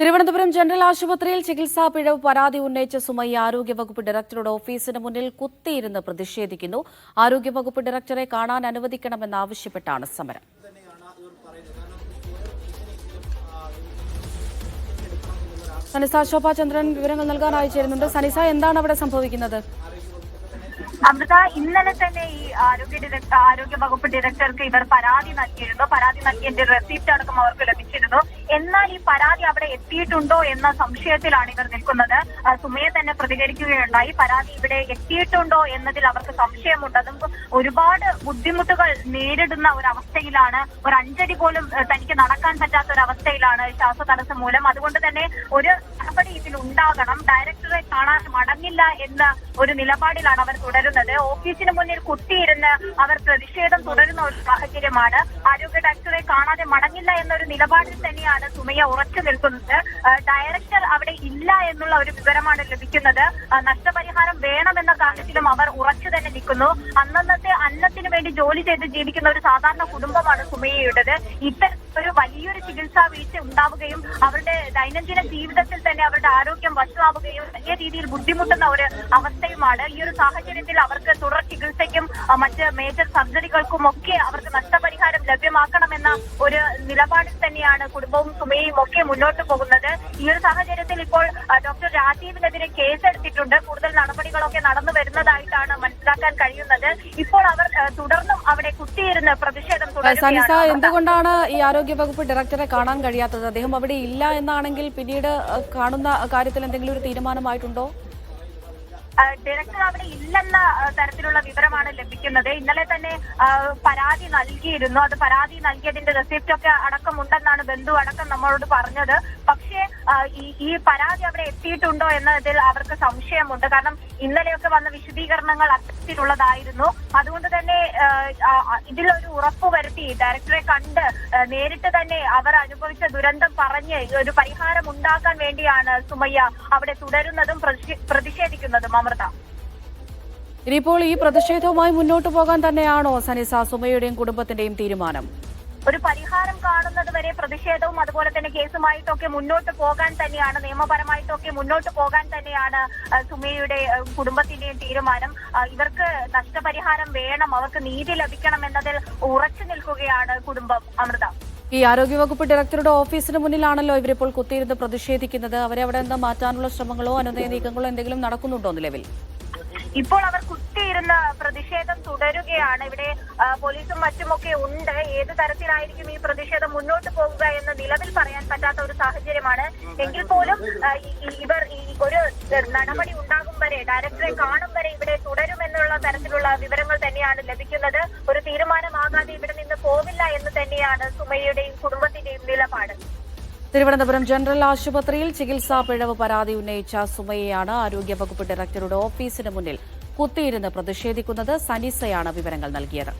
Thiruvananthapuram general ആശുപത്രിയിൽ ചികിത്സാ പിഴവ് പരാതി ഉന്നയിച്ച സുമയ്യ ആരോഗ്യവകുപ്പ് ഡയറക്ടറുടെ ഓഫീസിന് മുന്നിൽ കുത്തിയിരുന്ന് പ്രതിഷേധിക്കുന്നു. ആരോഗ്യവകുപ്പ് ഡയറക്ടറെ കാണാൻ അനുവദിക്കണമെന്നാവശ്യപ്പെട്ടാണ് സമരം. സനിസ ശോഭാചന്ദ്രൻ വിവരങ്ങൾ നൽകാനായി ചേരുന്നുണ്ട്. സനിസ എന്താണ് അവിടെ സംഭവിക്കുന്നത്? അമൃത ഇന്നലെ തന്നെ ഈ ആരോഗ്യ ഡയറക്ടർ ആരോഗ്യ വകുപ്പ് ഡയറക്ടർക്ക് ഇവർ പരാതി നൽകിയിരുന്നു. പരാതി നൽകിയതിന്റെ റെസിപ്റ്റ് അടക്കം അവർക്ക് ലഭിച്ചിരുന്നു. എന്നാൽ ഈ പരാതി അവിടെ എത്തിയിട്ടുണ്ടോ എന്ന സംശയത്തിലാണ് ഇവർ നിൽക്കുന്നത്. സുമയെ തന്നെ പ്രതികരിക്കുകയുണ്ടായി. പരാതി ഇവിടെ എത്തിയിട്ടുണ്ടോ എന്നതിൽ അവർക്ക് സംശയമുണ്ടതും ഒരുപാട് ബുദ്ധിമുട്ടുകൾ നേരിടുന്ന ഒരു അവസ്ഥയിലാണ് ഒരു അഞ്ചടി പോലും തനിക്ക് നടക്കാൻ പറ്റാത്ത ഒരു അവസ്ഥയിലാണ് ശ്വാസതടസ്സം മൂലം. അതുകൊണ്ട് തന്നെ ഒരു നടപടി ഇതിൽ ഉണ്ടാകണം. ഡയറക്ടറെ കാണാൻ മടങ്ങില്ല എന്ന ഒരു നിലപാടിലാണ് അവർ തുടരുന്നത്. ഓഫീസിന് മുന്നിൽ കുത്തിയിരുന്ന് അവർ പ്രതിഷേധം തുടരുന്ന ഒരു സാഹചര്യമാണ്. ആരോഗ്യ ഡയറക്ടറെ കാണാതെ മടങ്ങില്ല എന്നൊരു നിലപാടിൽ തന്നെയാണ് സുമയ്യ ഉറച്ചു നിൽക്കുന്നത്. ഡയറക്ടർ അവിടെ ഇല്ല എന്നുള്ള ഒരു വിവരമാണ് ലഭിക്കുന്നത്. നഷ്ടപരിഹാരം വേണമെന്ന കാര്യത്തിലും അവർ ഉറച്ചു തന്നെ നിൽക്കുന്നു. അന്നന്നത്തെ അന്നത്തിന് വേണ്ടി ജോലി ചെയ്ത് ജീവിക്കുന്ന ഒരു സാധാരണ കുടുംബമാണ് സുമയ്യയുടേത്. ഇത്തരം ഒരു വലിയൊരു ചികിത്സാ വീഴ്ച ഉണ്ടാവുകയും അവരുടെ ദൈനംദിന ജീവിതത്തിൽ തന്നെ അവരുടെ ആരോഗ്യം വഷളാവുകയും വലിയ രീതിയിൽ ബുദ്ധിമുട്ടുന്ന ഒരു അവസ്ഥയുമാണ്. ഈ ഒരു സാഹചര്യത്തിൽ അവർക്ക് തുടർ ചികിത്സയ്ക്കും മറ്റ് മേജർ സർജറികൾക്കും ഒക്കെ അവർക്ക് നഷ്ടപരിഹാരം ലഭ്യമാക്കണമെന്ന ഒരു നിലപാടിൽ തന്നെയാണ് കുടുംബവും സുമയും ഒക്കെ മുന്നോട്ട് പോകുന്നത്. ഈ ഒരു സാഹചര്യത്തിൽ ഇപ്പോൾ ഡോക്ടർ രാജീവിനെതിരെ കേസെടുത്തിട്ടുണ്ട്. കൂടുതൽ നടപടികളൊക്കെ നടന്നു വരുന്നതായിട്ടാണ് മനസ്സിലാക്കാൻ കഴിയുന്നത്. ഇപ്പോൾ അവർ തുടർന്നും അവിടെ കുത്തിയിരുന്ന് പ്രതിഷേധം സനിസ എന്തുകൊണ്ടാണ് ഈ ആരോഗ്യ വകുപ്പ് ഡയറക്ടറെ കാണാൻ കഴിയാത്തത്? അദ്ദേഹം അവിടെ ഇല്ല എന്നാണെങ്കിൽ പിന്നീട് കാണുന്ന കാര്യത്തിൽ എന്തെങ്കിലും ഒരു തീരുമാനമായിട്ടുണ്ടോ? ഡയറക്ടർ അവിടെ ഇല്ലെന്ന തരത്തിലുള്ള വിവരമാണ് ലഭിക്കുന്നത്. ഇന്നലെ തന്നെ പരാതി നൽകിയിരുന്നു. അത് പരാതി നൽകിയതിന്റെ റെസിപ്റ്റ് ഒക്കെ അടക്കമുണ്ടെന്നാണ് ബന്ധു അടക്കം നമ്മളോട് പറഞ്ഞത്. പക്ഷേ ഈ പരാതി അവിടെ എത്തിയിട്ടുണ്ടോ എന്നതിൽ അവർക്ക് സംശയമുണ്ട്. കാരണം ഇന്നലെയൊക്കെ വന്ന വിശദീകരണങ്ങൾ അത്തരത്തിലുള്ളതായിരുന്നു. അതുകൊണ്ട് തന്നെ ഇതിലൊരു ഉറപ്പ് വരുത്തി ഡയറക്ടറെ കണ്ട് നേരിട്ട് തന്നെ അവർ അനുഭവിച്ച ദുരന്തം പറഞ്ഞ് ഒരു പരിഹാരം ഉണ്ടാക്കാൻ വേണ്ടിയാണ് സുമയ്യ അവിടെ തുടരുന്നതും പ്രതിഷേ- പ്രതിഷേധിക്കുന്നതും. അമൃത. ഇനിയിപ്പോൾ ഈ പ്രതിഷേധവുമായി മുന്നോട്ട് പോകാൻ തന്നെയാണോ സനിസ സുമയുടെയും കുടുംബത്തിന്റെയും തീരുമാനം? ഒരു പരിഹാരം കാണുന്നത് വരെ പ്രതിഷേധവും അതുപോലെ തന്നെ കേസുമായിട്ടൊക്കെ മുന്നോട്ട് പോകാൻ തന്നെയാണ് നിയമപരമായിട്ടൊക്കെ മുന്നോട്ട് പോകാൻ തന്നെയാണ് സുമയുടെ കുടുംബത്തിന്റെയും തീരുമാനം. ഇവർക്ക് നഷ്ടപരിഹാരം വേണം അവർക്ക് നീതി ലഭിക്കണം എന്നതിൽ ഉറച്ചു നിൽക്കുകയാണ് കുടുംബം. അമൃത. ഈ ആരോഗ്യവകുപ്പ് ഡയറക്ടറുടെ ഓഫീസിന് മുന്നിലാണല്ലോ ഇവരിപ്പോൾ കുത്തിയിരുന്ന് പ്രതിഷേധിക്കുന്നത്. അവരെ അവിടെ എന്താ മാറ്റാനുള്ള ശ്രമങ്ങളോ അനുനയ നീക്കങ്ങളോ എന്തെങ്കിലും നടക്കുന്നുണ്ടോ നിലവിൽ? ഇപ്പോൾ അവർ കുത്തിയിരുന്ന പ്രതിഷേധം തുടരുകയാണ്. ഇവിടെ പോലീസും മറ്റുമൊക്കെ ഉണ്ട്. ഏത് തരത്തിലായിരിക്കും ഈ പ്രതിഷേധം മുന്നോട്ട് പോകുക എന്ന് നിലവിൽ പറയാൻ പറ്റാത്ത ഒരു സാഹചര്യമാണ്. എങ്കിൽ പോലും ഇവർ ഒരു നടപടി ഉണ്ടാകും വരെ ഡയറക്ടറെ കാണും വരെ ഇവിടെ തുടരുമെന്നുള്ള തരത്തിലുള്ള വിവരങ്ങൾ തന്നെയാണ് ലഭിക്കുന്നത്. ഒരു തീരുമാനമാകാതെ ഇവിടെ നിന്ന് പോവില്ല എന്ന് തന്നെയാണ് സുമയുടെയും കുടുംബത്തിന്റെയും നിലപാട്. തിരുവനന്തപുരം ജനറൽ ആശുപത്രിയിൽ ചികിത്സാ പിഴവ് പരാതി ഉന്നയിച്ച സുമയെയാണ് ആരോഗ്യവകുപ്പ് ഡയറക്ടറുടെ ഓഫീസിന് മുന്നിൽ കുത്തിയിരുന്ന് പ്രതിഷേധിക്കുന്നത് സനിസയാണ് വിവരങ്ങൾ നൽകിയത്.